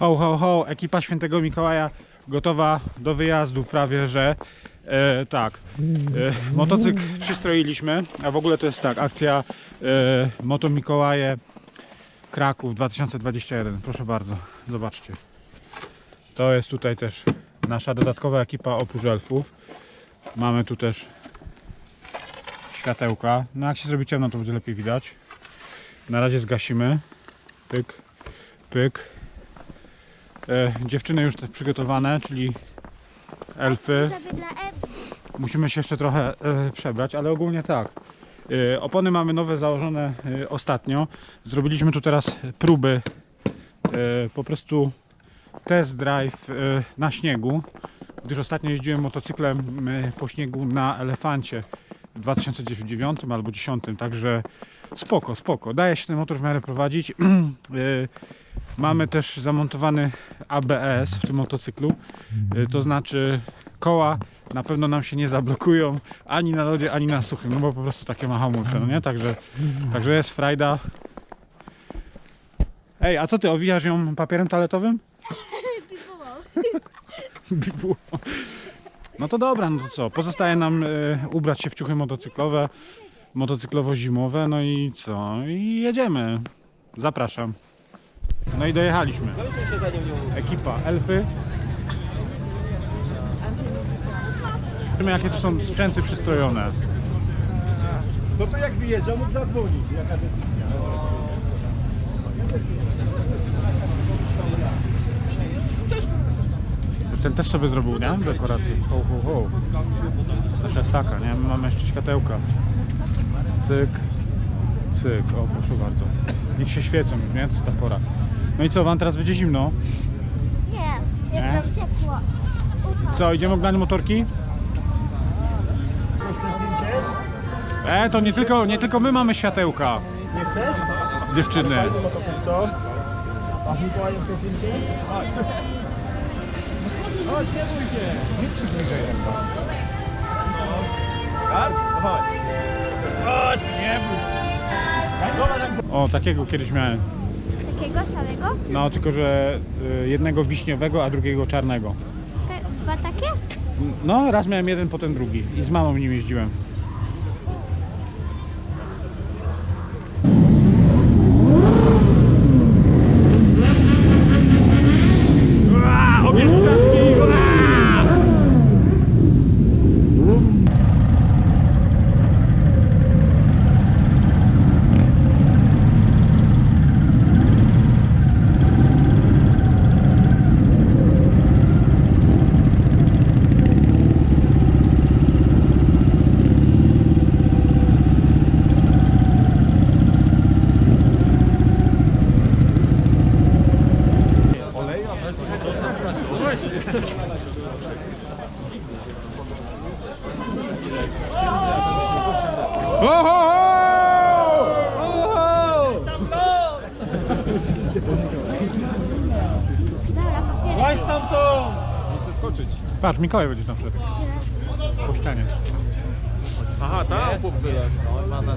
Ho, ho, ho, ekipa Świętego Mikołaja gotowa do wyjazdu prawie, że e, tak. E, motocykl przystroiliśmy, a w ogóle to jest tak, akcja e, Moto Mikołaje Kraków 2021. Proszę bardzo, zobaczcie. To jest tutaj też nasza dodatkowa ekipa oprócz elfów. Mamy tu też światełka. No jak się zrobi ciemno, to będzie lepiej widać. Na razie zgasimy. Pyk, pyk. E, dziewczyny już przygotowane, czyli elfy. Musimy się jeszcze trochę e, przebrać, ale ogólnie tak. E, opony mamy nowe założone ostatnio. Zrobiliśmy tu teraz próby, po prostu test drive na śniegu, gdyż ostatnio jeździłem motocyklem po śniegu na Elefancie w 2009 albo 2010, także spoko, spoko. Daje się ten motor w miarę prowadzić. Mamy też zamontowany ABS w tym motocyklu, e, to znaczy koła na pewno nam się nie zablokują ani na lodzie, ani na suchym, no bo po prostu takie ma hamulce, no nie? Także, także jest frajda. Ej, a co ty, owijasz ją papierem toaletowym? Bibułą. No to dobra, no to co? Pozostaje nam e, ubrać się w ciuchy motocyklowe, motocyklowo-zimowe, no i co? I jedziemy. Zapraszam. No i dojechaliśmy. Ekipa Elfy. Zobaczymy jakie tu są sprzęty przystrojone. No to jak wyjeżdżał, mógł zadzwonić. Jaka decyzja? Ten też sobie zrobił, nie? Dekorację. Ho, ho, ho. Nasza jest taka, nie? My mamy jeszcze światełka. Cyk, cyk. O, proszę bardzo. Niech się świecą już, nie? To jest ta pora. No i co, wam teraz będzie zimno? Nie, Nie? jest nam ciepło. Co, idziemy oglądać motorki? E, to nie tylko, nie tylko my mamy światełka, Nie chcesz? dziewczyny. Co? A z Mikołajem chcesz zdjęcie? Chodź. Chodź, nie bój się. Nie przybliżaj ręką. Tak? Chodź. Chodź. O, takiego kiedyś miałem. Takiego samego? No, tylko że y, jednego wiśniowego, a drugiego czarnego. Te, dwa takie? No, raz miałem jeden, potem drugi. I z mamą nim jeździłem. Ho, ho, ho! Dobra, papiery. Chodź stamtąd! Patrz, Mikołaj będzie tam wszedł. Po ścianie. Aha, tam chłop wylazł. No, ma na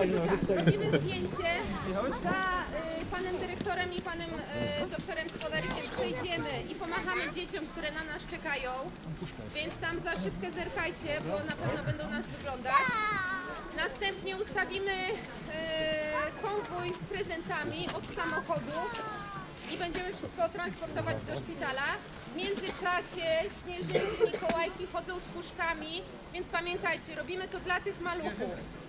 Robimy zdjęcie za y, panem dyrektorem i panem y, doktorem Spodarykiem. Przejdziemy i pomachamy dzieciom, które na nas czekają. Więc tam za szybkę zerkajcie, bo na pewno będą nas wyglądać. Następnie ustawimy y, konwój z prezentami od samochodu i będziemy wszystko transportować do szpitala. W międzyczasie śnieżynki, Mikołajki chodzą z puszkami, więc pamiętajcie, robimy to dla tych maluchów.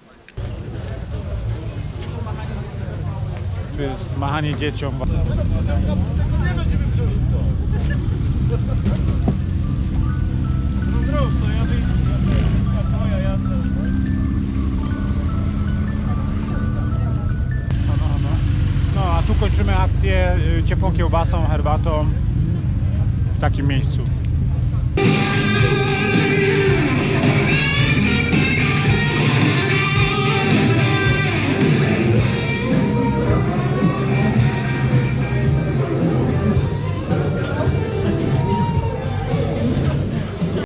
Tu jest machanie dzieciom. No a tu kończymy akcję y, ciepłą kiełbasą, herbatą w takim miejscu.